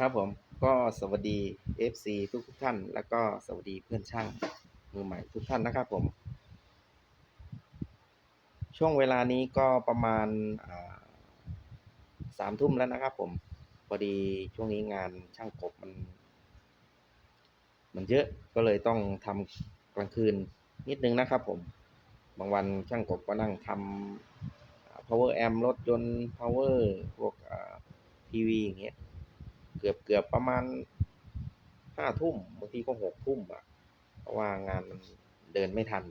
ครับผมก็สวัสดี FC ทุกทุกท่าน แล้วก็สวัสดีเพื่อนช่างมือใหม่ทุกท่านนะครับผม ช่วงเวลานี้ก็ประมาณสามทุ่มแล้วนะครับผมพอดีช่วงนี้งานช่างกบมัน มันเยอะก็เลยต้องทำกลางคืนนิดนึงนะครับผม บางวันช่างกบก็นั่งทำ power amp รถยนต์ power พวกทีวีอย่างเงี้ย กือบเกือบประมาณห้าทุ่มบางทีก็หกทุ่มอะ เพราะว่างานมันเดินไม่ทัน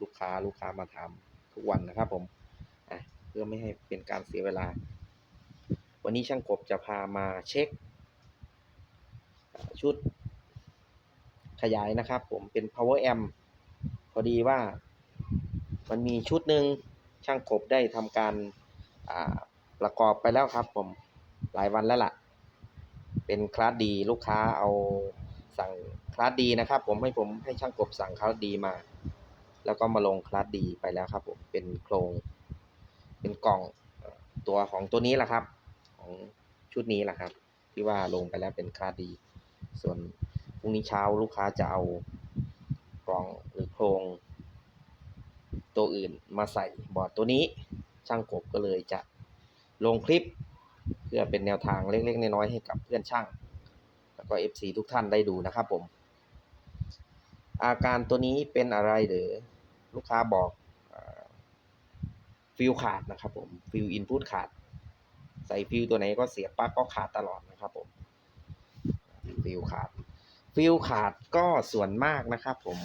ลูกค้าลูกค้ามาถามทุกวันนะครับผมอะเพื่อไม่ให้เป็นการเสียเวลา วันนี้ช่างกบจะพามาเช็ค ชุดขยายนะครับผมเป็น power amp พอดีว่ามันมีชุดหนึ่งช่างกบได้ทำการประกอบไปแล้วครับผมหลายวันแล้วล่ะ เป็นคลาสดีลูกค้าเอาสั่งคลาสดีนะครับผมให้ผมให้ช่างกบสั่งคลาสดีมา แล้วก็มาลงคลาสดีไปแล้วครับผมเป็นโครง เป็นกล่องตัวของตัวนี้แหละครับ ของชุดนี้แหละครับ ที่ว่าลงไปแล้วเป็นคลาสดี ส่วนพรุ่งนี้เช้าลูกค้าจะเอากล่องหรือโครง ตัวอื่นมาใส่บอร์ดตัวนี้ช่างกบก็เลยจะลงคลิป เพื่อเป็นแนวทางเล็กๆน้อยๆให้กับเพื่อนช่าง แล้วก็ FC ทุกท่านได้ดูนะครับผม อาการตัวนี้เป็นอะไรหรือลูกค้าบอกฟิลขาดนะครับผมฟิลอินพุตขาด ใส่ฟิลตัวไหนก็เสียปลั๊กก็ขาดตลอดนะครับผมฟิลขาดฟิลขาดก็ส่วนมากนะครับผม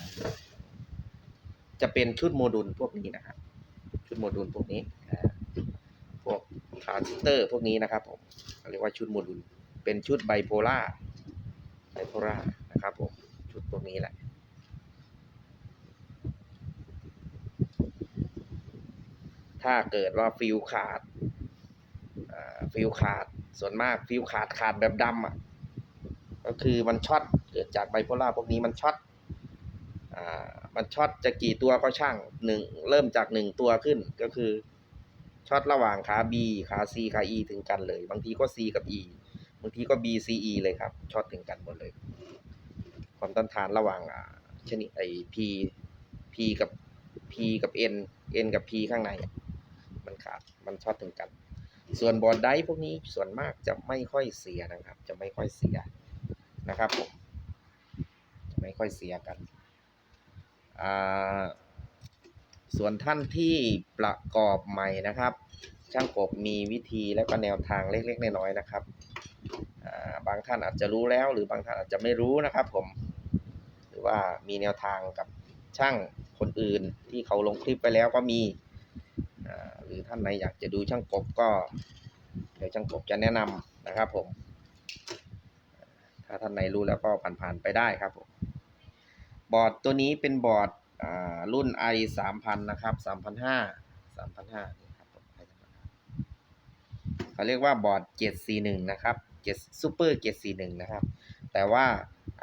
จะเป็นชุดโมดูลพวกนี้นะครับชุดโมดูลพวกนี้ ทรานซิสเตอร์พวกนี้นะครับผมเรียกว่าชุดโมดูลเป็นชุดไบโพล่าไบโพล่านะครับผมชุดพวกนี้แหละถ้าเกิดว่าฟิลขาดฟิลขาดส่วนมากฟิลขาดขาดแบบดำอะก็คือมันช็อตเกิดจากไบโพล่าพวกนี้มันช็อตอมันช็อตจะกี่ตัวก็ช่างหนึ่งเริ่มจากหนึ่งตัวขึ้นก็คือ ช็อตระหว่างขา B ขา C ขา E ถึงกันเลย บางทีก็ C กับ E บางทีก็ B C E เลยครับช็อตถึงกันหมดเลย ความต้านทานระหว่างอ่าชนิดไอ P P กับ P กับ N N กับ P ข้างใน มันขาดมันช็อตถึงกัน ส่วนบอร์ดไดร์พวกนี้ส่วนมากจะไม่ค่อยเสียนะครับ จะไม่ค่อยเสียนะครับผมจะไม่ค่อยเสียกันอ่า ส่วนท่านที่ประกอบใหม่นะครับ ช่างกบมีวิธีและก็แนวทางเล็กๆน้อยๆนะครับบางท่านอาจจะรู้แล้ว หรือบางท่านอาจจะไม่รู้นะครับ ผม หรือว่ามีแนวทางกับช่างคนอื่นที่เขาลงคลิปไปแล้วก็มีหรือท่านไหนอยากจะดูช่างกบก็ เดี๋ยวช่างกบจะแนะนำนะครับ ผม ถ้าท่านไหนรู้แล้วก็ผ่านๆไปได้ครับผมบอร์ดตัวนี้เป็นบอร์ด รุ่น i 3 0 0นะครับ3,500 3,500นี่ครับผม i 3,500เขาเรียกว่าบอร์ด741นะครับ7 Super 741นะครับ แต่ว่า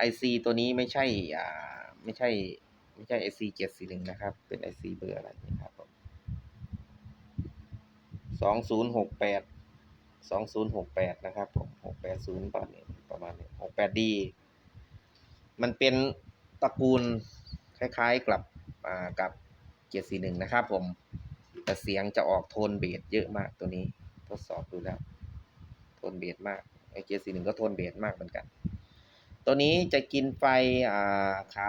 IC ตัวนี้ไม่ใช่อ่าไม่ใช่ไม่ใช่ IC 741นะครับ เป็น IC เบอร์อะไรนะครับผม2068 2068นะครับผม680ประมาณนี้ประมาณนี้ 68D มันเป็นตระกูลคล้ายๆกับ อ่ากับ741นะครับผมแต่เสียงจะออกโทนเบสเยอะมากตัวนี้ทดสอบดูแล้ว โทนเบสมากไอ้741ก็โทนเบสมากเหมือนกัน ตัวนี้จะกินไฟอ่าขา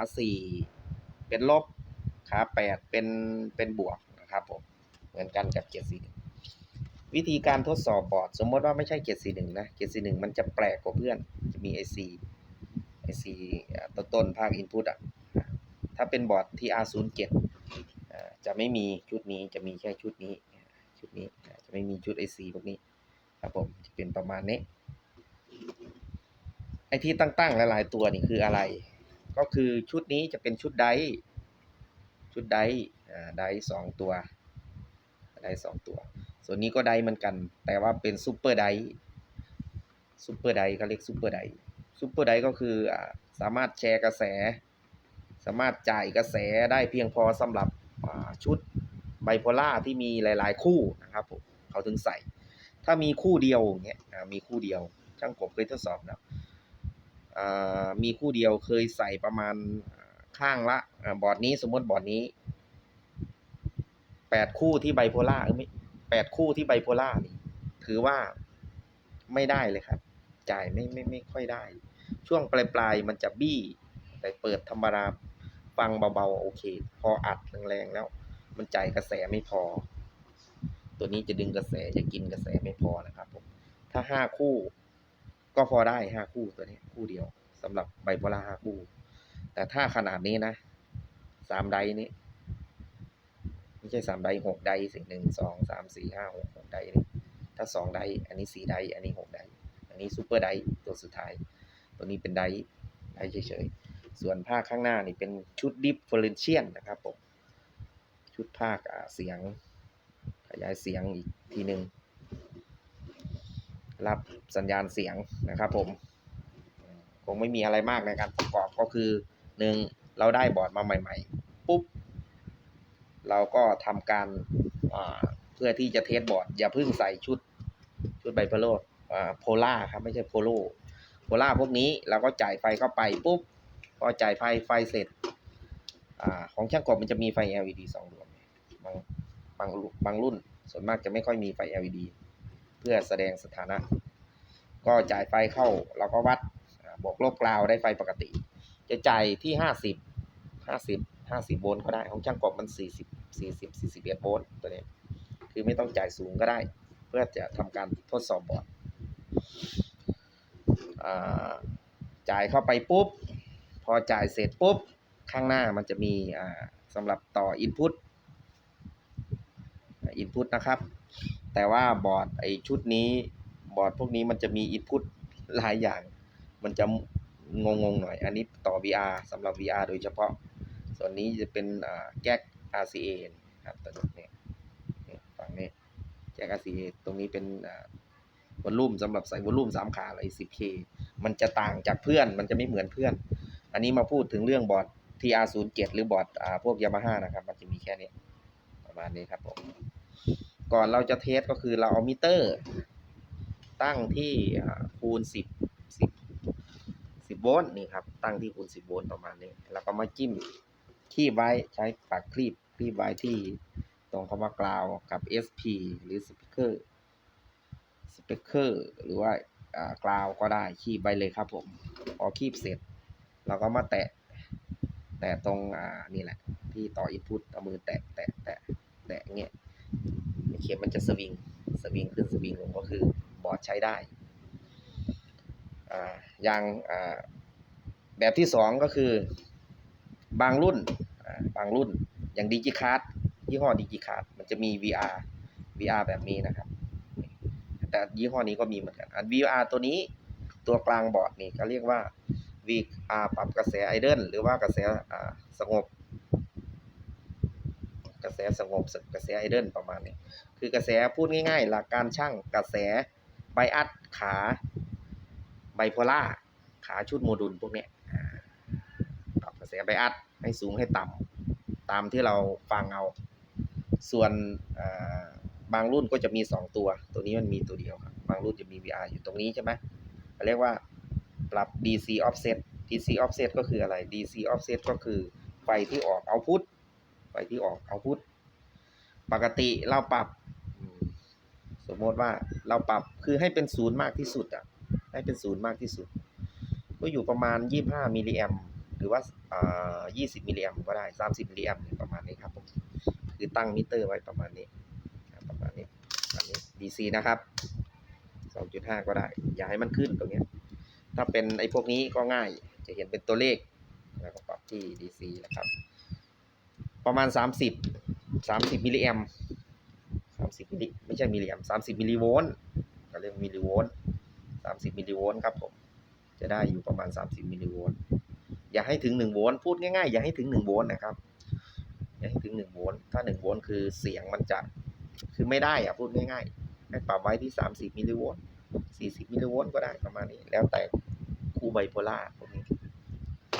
4เป็นลบขา8เป็นเป็นบวกนะครับผมเหมือนกันกับ741วิธีการทดสอบบอร์ดสมมติว่าไม่ใช่741นะ741มันจะแปลกกว่าเพื่อนจะมี IC IC อ่าต้นต้นภาค Input อะ ถ้าเป็นบอร์ด TR07 จะไม่มีชุดนี้จะมีแค่ชุดนี้ ชุดนี้จะไม่มีชุด IC พวกนี้ครับผมจะเป็นประมาณนี้ ไอที่ตั้งๆหลายๆตัวนี่คืออะไร ก็คือชุดนี้จะเป็นชุดไดชุดไดไดสองตัวไดสองตัว ส่วนนี้ก็ไดเหมือนกัน แต่ว่าเป็นซูเปอร์ไดซูเปอร์ไดเขาเรียกซูเปอร์ไดซูเปอร์ไดก็คืออ่าสามารถแชร์กระแส สามารถจ่ายกระแสได้เพียงพอสำหรับชุดไบโพล่าที่มีหลาย ๆ คู่นะครับผมเขาถึงใส่ ถ้ามีคู่เดียวอย่างเงี้ยมีคู่เดียวช่างกบเคยทดสอบแล้วอ่ามีคู่เดียวเคยใส่ประมาณข้างละอบอร์ดนี้สมมติบอร์ดนี้แปดคู่ที่ไบโพล่าเออไม่แปดคู่ที่ไบโพล่านี่ ถือว่าไม่ได้เลยครับ จ่ายไม่ไม่ไม่ค่อยได้ ช่วงปลายปลายมันจะบี้ แต่เปิดธรรมดา ฟังเบาๆโอเค พออัดแรงๆแล้ว มันจ่ายกระแสไม่พอ ตัวนี้จะดึงกระแสจะกินกระแสไม่พอนะครับผมถ้าห้าคู่ ก็พอได้ห้าคู่ตัวนี้คู่เดียวสำหรับไบโพล่าห้าคู่ แต่ถ้าขนาดนี้นะสามไดนี้ไม่ใช่สามไดหกไดสิ่งหนึ่งสองสามสี่ห้าหกหกไดนี่ถ้าสองไดอันนี้สี่ไดอันนี้หกไดอันนี้ซูเปอร์ไดตัวสุดท้าย ตัวนี้เป็นไดไดเฉยๆ ส่วนภาคข้างหน้านี่เป็นชุดดิฟเฟอเรนเชียนนะครับผม ชุดภาคอ่าเสียง ขยายเสียงอีกทีหนึ่งรับสัญญาณเสียงนะครับผม คงไม่มีอะไรมากในการประกอบก็คือหนึ่งเราได้บอร์ดมาใหม่ ๆ ปุ๊บ เราก็ทำการาเพื่อที่จะเทสบอร์ด อย่าเพิ่งใส่ชุดชุดไบโพโลอ่าโพล่าครับ ไม่ใช่โพโลโพล่าพวกนี้เราก็จ่ายไฟเข้าไปปุ๊บ พอจ่ายไฟไฟเสร็จอของช่างกบมันจะมีไฟ LED สองดวงบางบางบางรุ่น ส่วนมากจะไม่ค่อยมีไฟ LED เพื่อแสดงสถานะ ก็จ่ายไฟเข้าเราก็วัดอ่าบวกลบกราวได้ไฟปกติ จะจ่ายที่ห้าสิบห้าสิบห้าสิบโวลต์ก็ได้ของช่างกบมันสี่สิบสี่สิบสี่สิบเอ็ดโวลต์ตัวนี้คือไม่ต้องจ่ายสูงก็ได้ เพื่อจะทำการทดสอบบอร์ดจ่ายเข้าไปปุ๊บ พอจ่ายเสร็จปุ๊บ ข้างหน้ามันจะมีสำหรับต่อ Input Input นะครับ แต่ว่าบอร์ดไอชุดนี้บอร์ดพวกนี้มันจะมี Input หลายอย่าง มันจะงงๆหน่อย อันนี้ต่อ VR สำหรับ VR โดยเฉพาะ ส่วนนี้จะเป็นแก๊ก RCA นะครับตัวนี้ฝั่งนี้แก๊ก RCA ตรงนี้เป็นวอลลุ่มสำหรับใส่วอลลุ่มสามขาอะไร 10K มันจะต่างจากเพื่อน มันจะไม่เหมือนเพื่อน อันนี้มาพูดถึงเรื่องบอร์ด TR07 หรือบอร์ดพวก Yamaha นะครับ มันจะมีแค่นี้ประมาณนี้ครับผมก่อนเราจะเทสก็คือเราเอามิเตอร์ ตั้งที่คูณ 10 10 10โวลต์นี่ครับ ตั้งที่คูณ 10โวลต์ประมาณนี้ แล้วก็มาจิ้มคีบไว้ใช้ปากคลีบคลีบไว้ที่ตรงคำว่ากราวกับ SP หรือสปีกเกอร์สปีกเกอร์หรือว่าอ่ากราวก็ได้คีบไว้เลยครับผม พอคีบเสร็จ เราก็มาแตะ แตะตรงอ่านี่แหละ ที่ต่ออินพุตเอามือแตะแตะแตะแตะเงี้ยเข็มมันจะสวิงสวิงขึ้นสวิงลงก็คือบอร์ดใช้ได้อ่าอย่างอ่าแบบที่สองก็คือบางรุ่นบางรุ่นอย่างดิจิคาร์ดยี่ห้อดิจิคาร์ดมันจะมี VR VR แบบนี้นะครับ แต่ยี่ห้อนี้ก็มีเหมือนกันอัน VR ตัวนี้ตัวกลางบอร์ดนี่เขาเรียกว่า VR ปรับกระแสไอเดิลหรือว่ากระแสอ่าสงบ กระแสสงบกระแสไอเดิลประมาณนี้ คือกระแสพูดง่ายๆ หลักการช่างกระแสไบอัดขาไบโพล่าขาชุดโมดูลพวกนี้ปรับกระแสไบอัดให้สูงให้ต่ำตามที่เราฟังเอา ส่วนบางรุ่นก็จะมี 2 ตัว ตัวนี้มันมีตัวเดียวครับ บางรุ่นจะมี VR อยู่ตรงนี้ใช่ไหมเรียกว่า ปรับ DC offset DC offset ก็คืออะไร DC offset ก็คือไฟที่ออกเอาพุทไฟที่ออกเอาพุทปกติเราปรับ สมมติว่าเราปรับคือให้เป็นศูนย์มากที่สุดอะให้เป็นศูนย์มากที่สุด ก็อยู่ประมาณ 25 มิลลิแอมหรือว่าอ่า20มิลลิแอมก็ได้ 30 มิลลิแอมประมาณนี้ครับผมคือตั้งมิเตอร์ไว้ประมาณนี้ประมาณนี้ประมาณนี้ DC นะครับ 2.5 ก็ได้ อย่าให้มันขึ้นตรงนี้ ถ้าเป็นไอ้พวกนี้ก็ง่าย จะเห็นเป็นตัวเลขแล้วก็ปรับที่ DC นะครับ ประมาณ 30 30มิลลิแอม30มิลลิไม่ใช่มิลลิแอม30มิลลิโวลต์ก็เรียกมิลลิโวลต์30มิลลิโวลต์ครับผม จะได้อยู่ประมาณ 30มิลลิโวลต์อย่าให้ถึง1โวลต์พูดง่ายๆ อย่าให้ถึง1โวลต์นะครับ อย่าให้ถึง1โวลต์ถ้า1โวลต์คือเสียงมันจะ คือไม่ได้อะพูดง่ายๆ ให้ปรับไว้ที่ 30มิลลิโวลต์ 40 มิลลิโวลต์ก็ได้ประมาณนี้ แล้วแต่คู่ไบโพล่าพวกนี้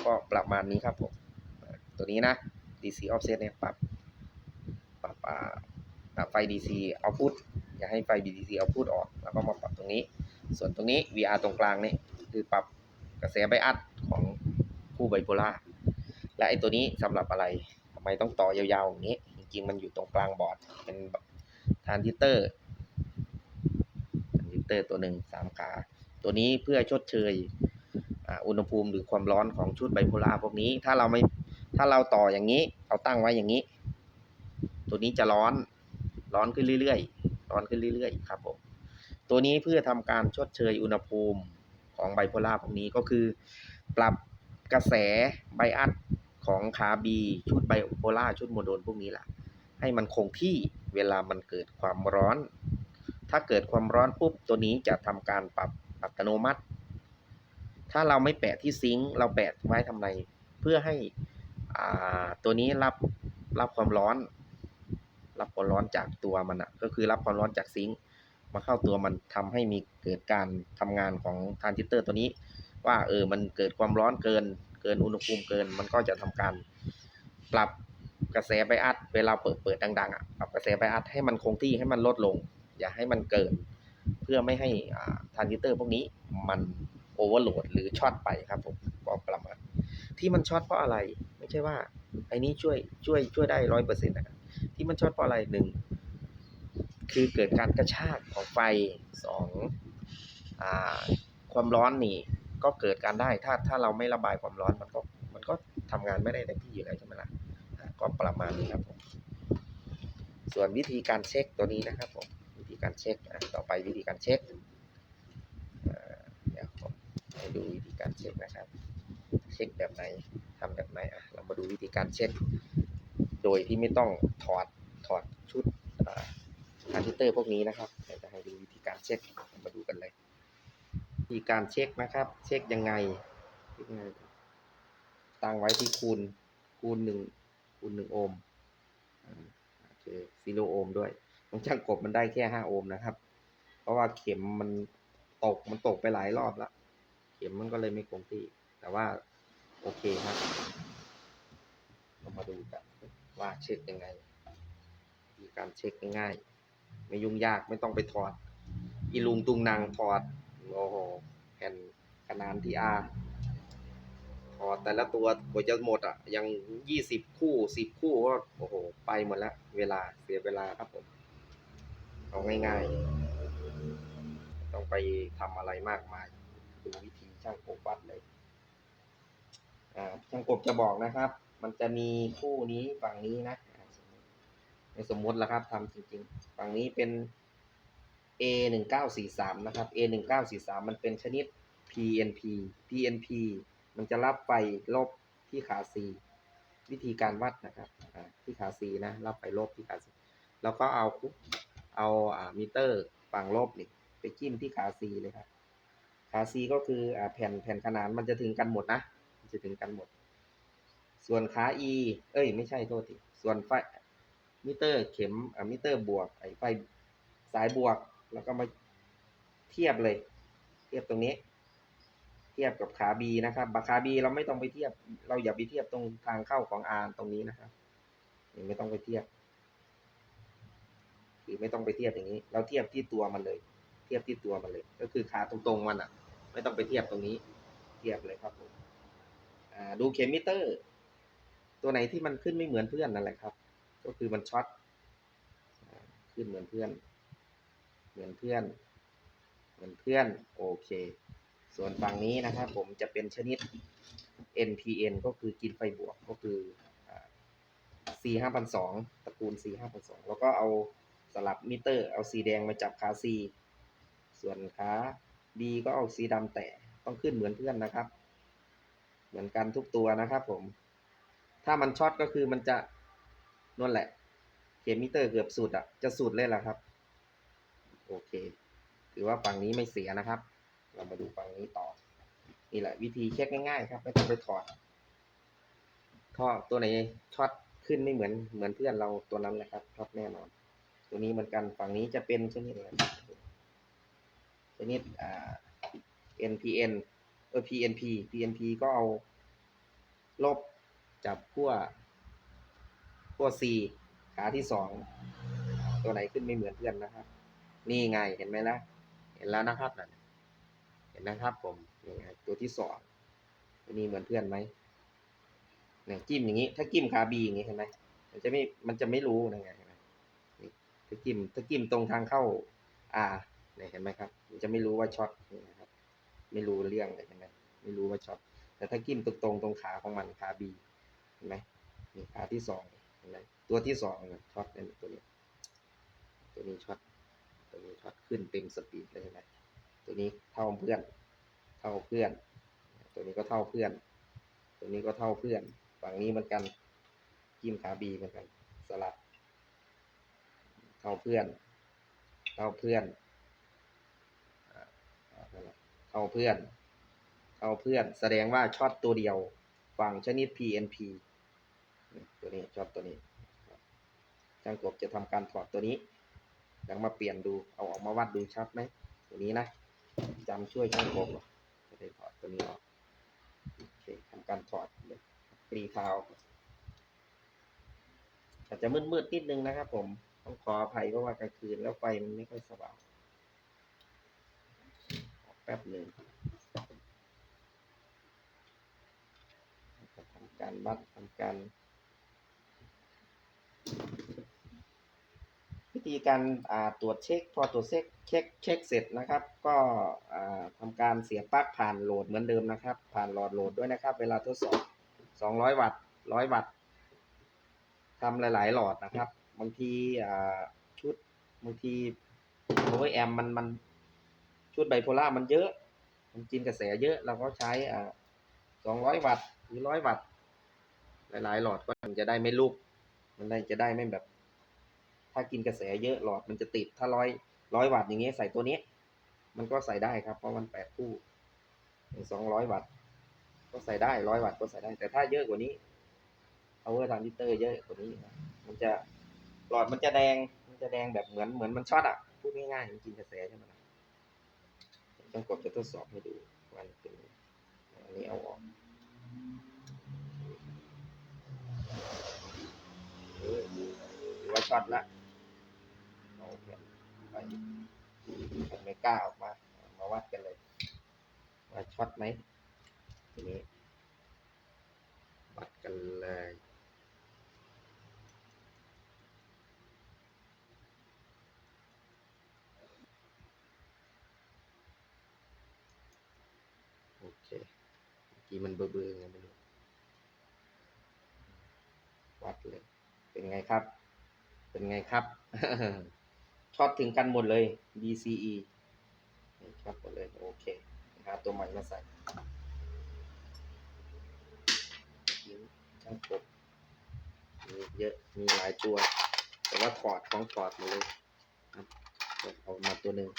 ก็ประมาณนี้ครับผม ตัวนี้นะ DC offset เนี่ยปรับปรับอ่าปรับไฟ DC output อย่าให้ไฟ DC output ออก แล้วก็มาปรับตรงนี้ ส่วนตรงนี้ VR ตรงกลางนี่คือปรับกระแสไบอัดของคู่ไบโพล่าและไอ้ตัวนี้สำหรับอะไรทำไมต้องต่อยาวๆอย่างนี้ จริงๆ มันอยู่ตรงกลางบอร์ดเป็นทรานซิสเตอร์ ตอร์ตัวหนึ่งสามขา ตัวนี้เพื่อชดเชยอุณหภูมิหรือความร้อนของชุดไบโพล่าพวกนี้ ถ้าเราไม่ถ้าเราต่ออย่างนี้เอาตั้งไว้อย่างนี้ ตัวนี้จะร้อนร้อนขึ้นเรื่อยๆ ร้อนขึ้นเรื่อยๆ ครับผม ตัวนี้เพื่อทำการชดเชยอุณหภูมิของไบโพล่าพวกนี้ก็คือ ปรับกระแสไบอัดของคาบีชุดไบโพล่าชุดโมโดนพวกนี้แหละให้มันคงที่เวลามันเกิดความร้อน ถ้าเกิดความร้อนปุ๊บตัวนี้จะทำการปรับอัตโนมัติ ถ้าเราไม่แปะที่ซิงค์เราแปะไว้ทำไมเพื่อให้อ่าตัวนี้รับรับความร้อน รับความร้อนจากตัวมันอะก็คือรับความร้อนจากซิงค์มาเข้าตัวมันทำให้มีเกิดการทำงานของทรานซิสเตอร์ตัวนี้ ว่าเออมันเกิดความร้อนเกิน เกินอุณหภูมิเกิน มันก็จะทำการปรับกระแสไบอัดเวลาเปิดเปิดดังๆอะปรับกระแสไบอัดให้มันคงที่ให้มันลดลง อย่าให้มันเกิน เพื่อไม่ให้อ่าทรานซิสเตอร์พวกนี้มันโอเวอร์โหลดหรือช็อตไปครับผมก็ประมาณที่มันช็อตเพราะอะไร ไม่ใช่ว่าไอ้นี้ช่วยช่วยช่วยได้ร้อยเปอร์เซ็นต์นะครับที่มันช็อตเพราะอะไรหนึ่งคือเกิดการกระชากของไฟสองอความร้อนนี่ก็เกิดการได้ถ้าถ้าเราไม่ระบายความร้อนมันก็มันก็ทำงานไม่ได้เต็มที่อยู่แล้วใช่ไหมล่ะอ่าก็ประมาณนี้ครับผมส่วนวิธีการเช็คตัวนี้นะครับผม การเช็คต่อไปวิธีการเช็คเดี๋ยวผมให้ดูวิธีการเช็คนะครับ เช็คแบบไหนทำแบบไหนอะเรามาดูวิธีการเช็ค โดยที่ไม่ต้องถอดถอดชุดทรานซิสเตอร์พวกนี้นะครับเดี๋ยวจะให้ดูวิธีการเช็คมาดูกันเลยวิธีการเช็คนะครับ เช็คยังไงยังไงตั้งไว้ที่คูณคูณหนึ่งคูณหนึ่งโอห์มโอเคซีโรโอห์มด้วย ของช่างกบมันได้แค่ห้าโอห์มนะครับ เพราะว่าเข็มมันตกมันตกไปหลายรอบแล้วเข็มมันก็เลยไม่คงที่ แต่ว่าโอเคครับเรามาดูกันว่าเช็คยังไงวิธีการเช็คง่ายๆไม่ยุ่งยากไม่ต้องไปถอด อีลุงตุงนางถอดโอ้โหแผ่นขนานที่อาถอดแต่ละตัวกว่าจะหมดอะยังยี่สิบคู่สิบคู่ก็โอ้โห ไปหมดแล้ว เวลาเสียเวลาครับผม เอาง่ายๆ ต้องไปทำอะไรมากมาย ดูวิธีช่างกบวัดเลยอ่าช่างกบจะบอกนะครับ มันจะมีคู่นี้ฝั่งนี้นะในสมมติแล้วครับทำจริงๆ ฝั่งนี้เป็น A หนึ่งเก้าสี่สามนะครับ A หนึ่งเก้าสี่สามมันเป็นชนิด PNP PNP มันจะรับไฟลบที่ขา C วิธีการวัดนะครับที่ขา C นะรับไฟลบที่ขา C แล้วก็เอา เอาอ่ามิเตอร์ฝั่งลบนี่ไปจิ้มที่ขา C เลยครับขา C ก็คืออ่าแผ่นแผ่นขนานมันจะถึงกันหมดนะมันจะถึงกันหมด ส่วนขา E เอ้ย ไม่ใช่โทษทีส่วนไฟมิเตอร์เข็มอ่ามิเตอร์บวกไอไฟสายบวกแล้วก็มาเทียบเลย เทียบตรงนี้ เทียบกับขา B นะครับบาขา B เราไม่ต้องไปเทียบ เราอย่าไปเทียบตรงทางเข้าของ R ตรงนี้นะครับไม่ต้องไปเทียบ คือไม่ต้องไปเทียบอย่างนี้ เราเทียบที่ตัวมันเลย เทียบที่ตัวมันเลย ก็คือขาตรงๆมันอะ ไม่ต้องไปเทียบตรงนี้ เทียบเลยครับผมอ่าดูเข็มมิเตอร์ ตัวไหนที่มันขึ้นไม่เหมือนเพื่อนนั่นแหละครับ ก็คือมันช็อตขึ้นเหมือนเพื่อน เหมือนเพื่อน เหมือนเพื่อนโอเค ส่วนฝั่งนี้นะครับ ผมจะเป็นชนิด NPN ก็คือกินไฟบวกก็คือ C ห้าพันสองตระกูล C ห้าพันสองแล้วก็เอา สลับมิเตอร์เอาสีแดงมาจับขา C ส่วนขา B ก็เอาสีดำแต่ต้องขึ้นเหมือนเพื่อนนะครับ เหมือนกันทุกตัวนะครับผม ถ้ามันช็อตก็คือมันจะนั่นแหละ เข็มมิเตอร์เกือบสุดอะ จะสุดเลยแหละครับ โอเค ถือว่าฝั่งนี้ไม่เสียนะครับ เรามาดูฝั่งนี้ต่อ นี่แหละวิธีเช็คง่ายๆ ครับ ไม่ต้องไปถอดท่อตัวไหนช็อตขึ้นไม่เหมือนเหมือนเพื่อนเราตัวนั้นแหละครับช็อตแน่นอน ตัวนี้เหมือนกันฝั่งนี้จะเป็นชนิดอะไรชนิดอ่า NPN เออ PNP PNP ก็เอา ลบจับขั้วขั้ว C ขาที่สองตัวไหนขึ้นไม่เหมือนเพื่อนนะครับ นี่ไงเห็นไหมนะเห็นแล้วนะครับนั่นนนะครับผมนี่ไงตัวที่สองตัวนี้เหมือนเพื่อนไหมเนี่ยจิ้มอย่างนี้ ถ้าจิ้มคาบีอย่างนี้เห็นไหมมันจะไม่มันจะไม่รู้นะไง เห็นไหมนี่ถ้าจิ้มถ้ากิมตรงทางเข้า อ่าเนี่ยเห็นไหมครับ จะไม่รู้ว่าช็อตนี่นะครับ ไม่รู้เรื่องเลยเห็นไหมไม่รู้ว่าช็อตแต่ถ้าจิ้มตรงตรงตรงขาของมันขาบีเห็นไหมนี่ขาที่สองเห็นไหมตัวที่สองเลยช็อตเนี่ยตัวนี้ตัวนี้ช็อตตัวนี้ช็อตขึ้นเต็มสปีดเลยเห็นไหมตัวนี้เท่าเพื่อน เท่าเพื่อน ตัวนี้ก็เท่าเพื่อน ตัวนี้ก็เท่าเพื่อนฝั่งนี้เหมือนกันจิ้มขาบีเหมือนกันสลับ เท่าเพื่อนเท่าเพื่อนอ่าอ่าเท่าเพื่อนเท่าเพื่อน แสดงว่าช็อตตัวเดียว ฝั่งชนิด PNP ตัวนี้ช็อตตัวนี้ช่างกบจะทำการถอดตัวนี้แล้วมาเปลี่ยนดู เอาออกมาวัดดูชัดไหม ตัวนี้นะจำช่วยช่างกบหรอจะได้ถอดตัวนี้ออกโอเคทำการถอดกรีเท้าอาจจะมืดๆนิดนึงนะครับผม ต้องขออภัยเพราะว่ากลางคืนแล้วไฟมันไม่ค่อยสว่างแป๊บหนึ่งทำการวัดทำการวิธีการตรวจเช็ค พอตรวจเช็คเช็คเช็คเสร็จนะครับ ก็อ่าทำการเสียบปลั๊กผ่านโหลดเหมือนเดิมนะครับ ผ่านหลอดโหลดด้วยนะครับ เวลาทดสอบ 200 วัตต์ 100 วัตต์ทำหลาย ๆ หลอดนะครับ บางทีอ่าชุดบางทีโอเวอร์แอมมันมันชุดไบโพล่ามันเยอะ มันกินกระแสเยอะ เราก็ใช้อ่า200วัตต์หรือ100วัตต์หลายๆหลอดก็มันจะได้ไม่ลุก มันได้จะได้ไม่แบบ ถ้ากินกระแสเยอะหลอดมันจะติด ถ้าร้อยร้อยวัตต์อย่างเงี้ยใส่ตัวนี้ มันก็ใส่ได้ครับ เพราะมันแปดคู่สองร้อยวัตต์ก็ใส่ได้ร้อยวัตต์ก็ใส่ได้ แต่ถ้าเยอะกว่านี้ power transistor เยอะกว่านี้ มันจะ หลอดมันจะแดง มันจะแดงแบบเหมือนเหมือนมันช็อตอะ พูดง่ายๆมันกินกระแสใช่ไหมล่ะต้องกดจะทดสอบให้ดูวันเป็นอันนี้เอาออกเออถือว่าช็อตละเอาแผ่นไปแผ่นไม่กล้าออกมา มาวัดกันเลยว่าช็อตไหมทีนี้วัดกันเลย โอเค เมื่อกี้มันเบลอๆไงไม่รู้วัดเลย เป็นไงครับ เป็นไงครับช็อตถึงกันหมดเลย BCE ช็อตหมดเลย โอเคหาตัวใหม่มาใส่ทิ้งช่างกบมีเยอะมีหลายตัว แต่ว่าถอดของถอดมดเลยครับเอามาตัวหนึ่ง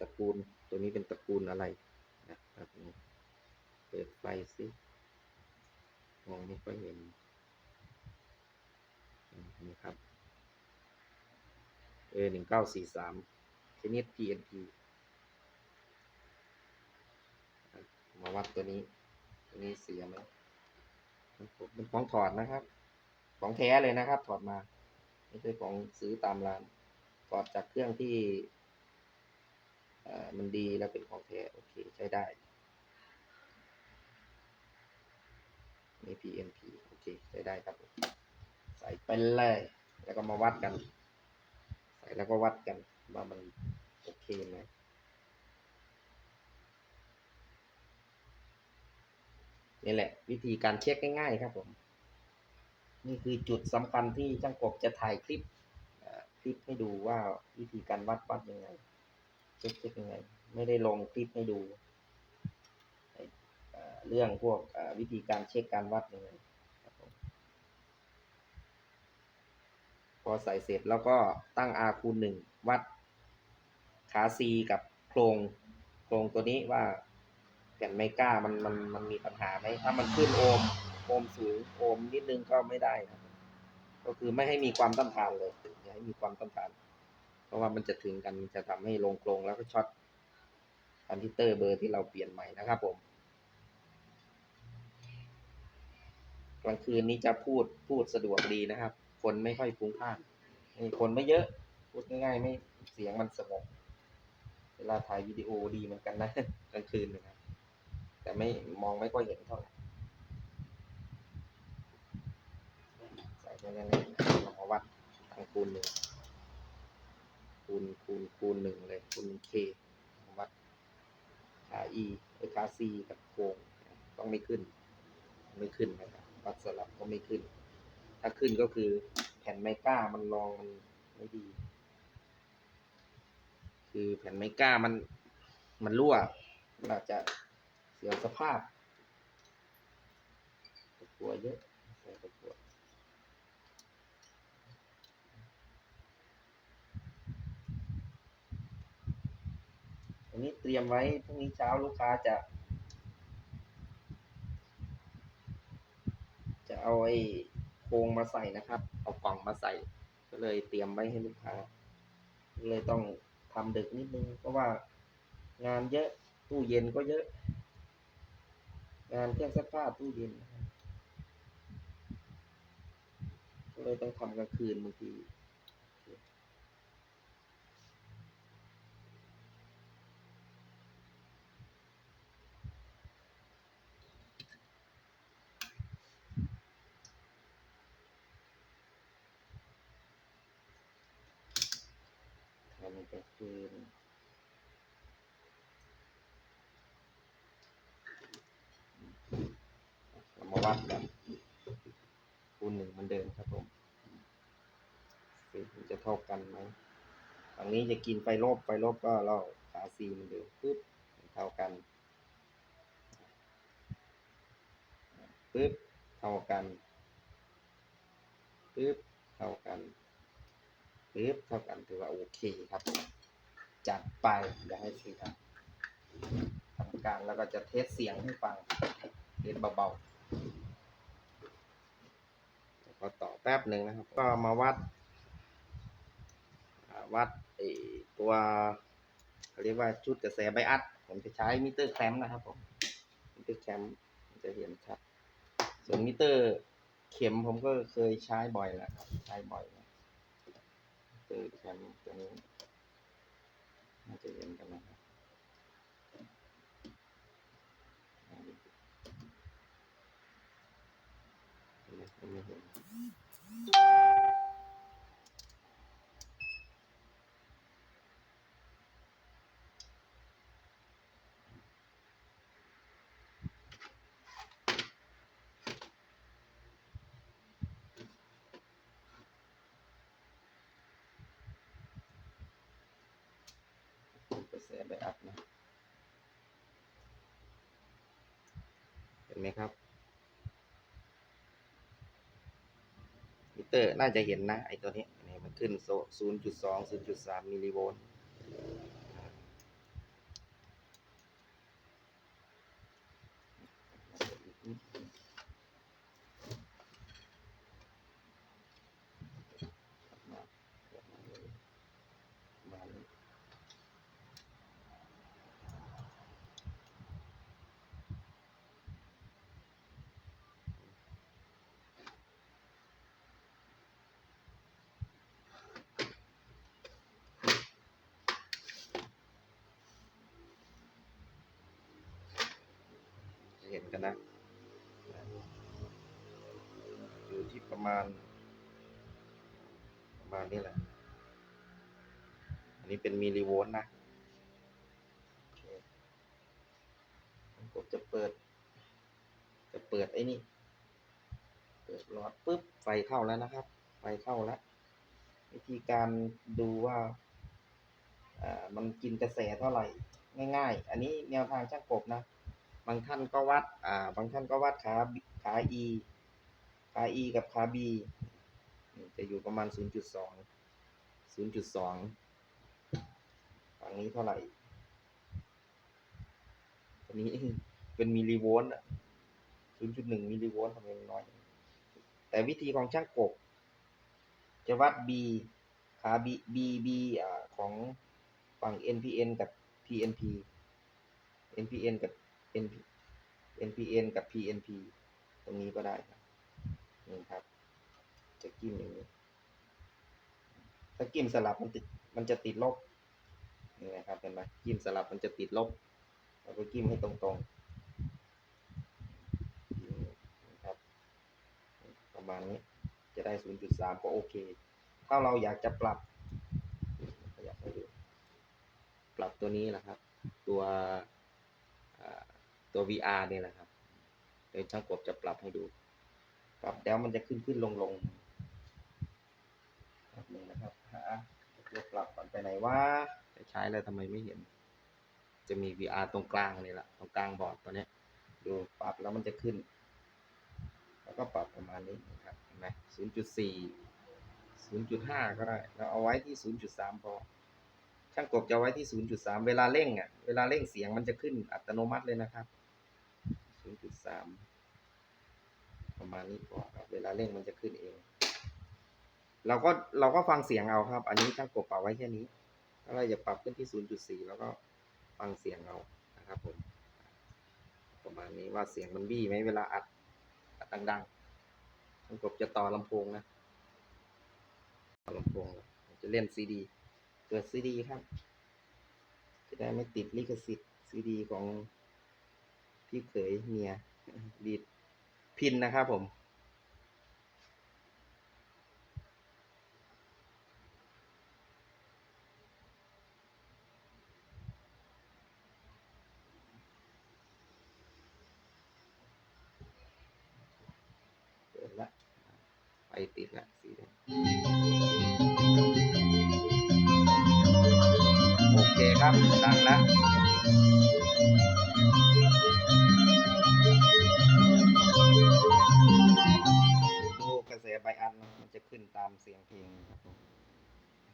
ตระกูลตัวนี้เป็นตระกูลอะไรนะครับ ปิดไฟสิมองไม่ค่อยเห็นนี่ครับเอหนึ่งเก้าสี่สามชนิด PNP มาวัดตัวนี้ ตัวนี้เสียไหมเป็นของถอดนะครับ ของแท้เลยนะครับ ถอดมา ไม่ใช่ของซื้อตามร้าน ถอดจากเครื่องที่อ่อมันดีแล้วเป็นของแท้ โอเค ใช้ได้ นี่ PNP โอเคใช้ได้ครับใส่ไปเลยแล้วก็มาวัดกัน ใส่แล้วก็วัดกันว่ามันโอเคไหมนี่แหละ วิธีการเช็คง่ายๆครับผม นี่คือจุดสำคัญที่ช่างกบจะถ่ายคลิปคลิปให้ดูว่าวิธีการวัดวัดยังไงเช็คเช็คยังไง ไม่ได้ลงคลิปให้ดู เรื่องพวกวิธีการเช็คการวัดยังไงครับผมพอใส่เสร็จแล้วก็ตั้ง R คูณหนึ่งวัดขา C กับโครงโครงตัวนี้ว่าแผ่นไมก้ามันมันมันมีปัญหาไหมถ้ามันขึ้นโอห์มโอห์มสูงโอห์มนิดนึงก็ไม่ได้ครับก็คือไม่ให้มีความต้านทานเลยอย่าให้มีความต้านทาน เพราะว่ามันจะถึงกันมันจะทำให้ลงโครงแล้วก็ช็อตคอนทิเตอร์เบอร์ที่เราเปลี่ยนใหม่นะครับผม กลางคืนนี้จะพูดพูดสะดวกดีนะครับ คนไม่ค่อยฟุ้งซ่านมีคนไม่เยอะ พูดง่ายๆไม่เสียงมันสงบเวลาถ่ายวิดีโอดีเหมือนกันนะกลางคืนนะครับ แต่ไม่มองไม่ค่อยเห็นเท่าไหร่ใส่ไปแล้วนะเรามาวัดทางคูณหนึ่งคูณคูณคูณหนึ่งเลยคูณเควัดขาอ้ขา c กับโค้งต้องไม่ขึ้น ไม่ขึ้นนะครับ วัดสลับก็ไม่ขึ้น ถ้าขึ้นก็คือแผ่นไมก้ามันรองมันไม่ดี คือแผ่นไมก้ามันมันรั่วอาจจะเสียสภาพตะกัวเยอะตะกัวอันนี้เตรียมไว้พรุ่งนี้เช้าลูกค้าจะ จะเอาไอ้โครงมาใส่นะครับ เอากล่องมาใส่ ก็เลยเตรียมไว้ให้ลูกค้า เลยต้องทำดึกนิดนึง เพราะว่างานเยอะตู้เย็นก็เยอะ งานเครื่องซักผ้าตู้เย็นก็เลยต้องทำกลางคืนบางทีำกลางคืนเรามาวัดกัน คูณหนึ่งเดิมครับผมสีมันจะเท่ากันไหมฝั่งนี้จะกินไฟลบไฟลบก็เราขาซีเหมันเดิมปึ๊บเท่ากันปึ๊บเท่ากันปึ๊บเท่ากันปึ๊บเท่ากันถือว่าโอเคครับ จัดไปอย่าให้เสียงทำการแล้วก็จะเทสเสียงให้ฟังเทสเบาๆ แป๊บหนึ่งนะครับ ก็มาวัด วัดตัวเรียกว่าชุดกระแสไบอัดผมจะใช้มิเตอร์แคมป์นะครับผมมิเตอร์แคมป์จะเห็นชัดส่วนมิเตอร์เข็มผมก็เคยใช้บ่อยแล้วครับ ใช้บ่อยนะมิเตอร์แคมป์ตัวนี้น่าจะเห็นกันนะครับเห็นไหมไม่เห็น แสไปอัพนะ เห็นไหมครับ มิเตอร์น่าจะเห็นนะ ไอตัวนี้ มันขึ้นโซ0.2 0.3มิลลิโวลต์มาเลย จะเห็นกันนะ อยู่ที่ประมาณ ประมาณนี้แหละ อันนี้เป็นมิลลิโวลต์นะโอเคผมจะเปิด จะเปิดไอ้นี่ เปิดหลอดปุ๊บ ไฟเข้าแล้วนะครับ ไฟเข้าแล้ว วิธีการดูว่าอ่ามันกินกระแสเท่าไหร่ ง่าย ๆ อันนี้แนวทางช่างกบนะ บางท่านก็วัดอ่าบางท่านก็วัดขาขา E ขา E กับขาบีจะอยู่ประมาณ 0.2 0.2ฝั่งนี้เท่าไหร่ตัวนี้เป็นมิลลิโวลต์อะ0.1 มิลลิโวลต์ทำไมมันน้อย แต่วิธีของช่างกบ จะวัด B ขา B B B อ่าของฝั่ง NPN กับ PNP NPN กับ NPN กับ PNP ตรงนี้ก็ได้ครับนี่ครับ จะกิ้มอย่างนี้ ถ้ากิ้มสลับมันติดมันจะติดลบนี่นะครับเห็นไหมจิ้มสลับมันจะติดลบเราก็จิ้มให้ตรงๆนะครับ ประมาณนี้จะได้ 0.3 ก็โอเค ถ้าเราอยากจะปรับอยากให้ดูปรับตัวนี้แหละครับ ตัว ตัว VR เนี่ยแหละครับ เดี๋ยวช่างกบจะปรับให้ดู ปรับแล้วมันจะขึ้นขึ้นลงลงแบบนี้นะครับหาตัวปรับมันไปไหนว่าจะใช้แล้วทำไมไม่เห็น จะมี VR ตรงกลางนี่แหละตรงกลางบอร์ดตัวนี้ดูปรับแล้วมันจะขึ้น แล้วก็ปรับประมาณนี้นะครับเห็นไหม0.4 0.5ก็ได้เราเอาไว้ที่0.3พอช่างกบจะไว้ที่ 0.3 เวลาเร่งอะ เวลาเร่งเสียงมันจะขึ้นอัตโนมัติเลยนะครับ 0.3 ประมาณนี้พอครับเวลาเร่งมันจะขึ้นเอง เราก็เราก็ฟังเสียงเอาครับ อันนี้ช่างกบปรับไว้แค่นี้ ถ้าเราจะปรับขึ้นที่ 0.4 แล้วก็ฟังเสียงเอานะครับผม ประมาณนี้ว่าเสียงมันบี้ไหมเวลาอัดอัดดังๆช่างกบจะต่อลำโพงนะต่อลำโพงจะเล่นซีดีเกิดซีดีครับจะได้ไม่ติดลิขสิทธิ์ซีดีของ พี่เขยเมียดีดพินนะครับผมเกิดละไฟติดละสีแดงโอเคครับดังแล้ว ดูกระแสใบอันมันจะขึ้นตามเสียงเพลงครับผม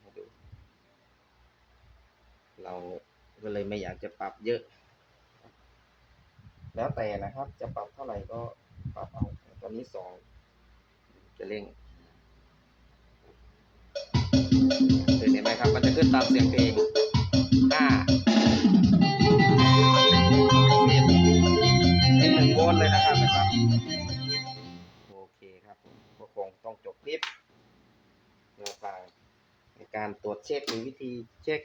ให้ดูเราก็เลยไม่อยากจะปรับเยอะ แล้วแต่นะครับ จะปรับเท่าไหร่ก็ปรับเอาตอนนี้สองจะเร่งเห็นไหมครับ มันจะขึ้นตามเสียงเพลงห้า ลิปแนวทางในการตรวจเช็คหรือวิธีเช็ค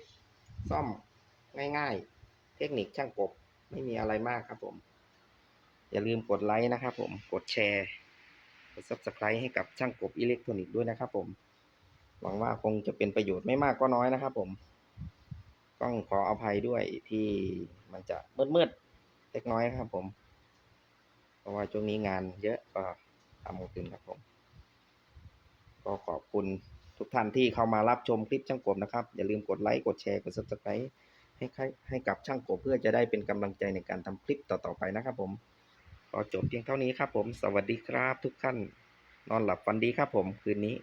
ซ่อมง่ายๆ เทคนิคช่างกบไม่มีอะไรมากครับผม อย่าลืมกดไลค์นะครับผมกดแชร์กด subscribe ให้กับช่างกบอิเล็กทรอนิกส์ด้วยนะครับผมหวังว่าคงจะเป็นประโยชน์ไม่มากก็น้อยนะครับผม ต้องขออภัยด้วยที่มันจะมืดๆเล็กน้อยนะครับผม เพราะว่าช่วงนี้งานเยอะก็ทำขึ้นครับผม ก็ขอบคุณทุกท่านที่เข้ามารับชมคลิปช่างกบนะครับ อย่าลืมกดไลค์กดแชร์กด subscribe ให้ให้ให้กับช่างกบเพื่อจะได้เป็นกำลังใจในการทำคลิปต่อๆไปนะครับผมขอจบเพียงเท่านี้ครับผม สวัสดีครับทุกท่าน นอนหลับฝันดีครับผมคืนนี้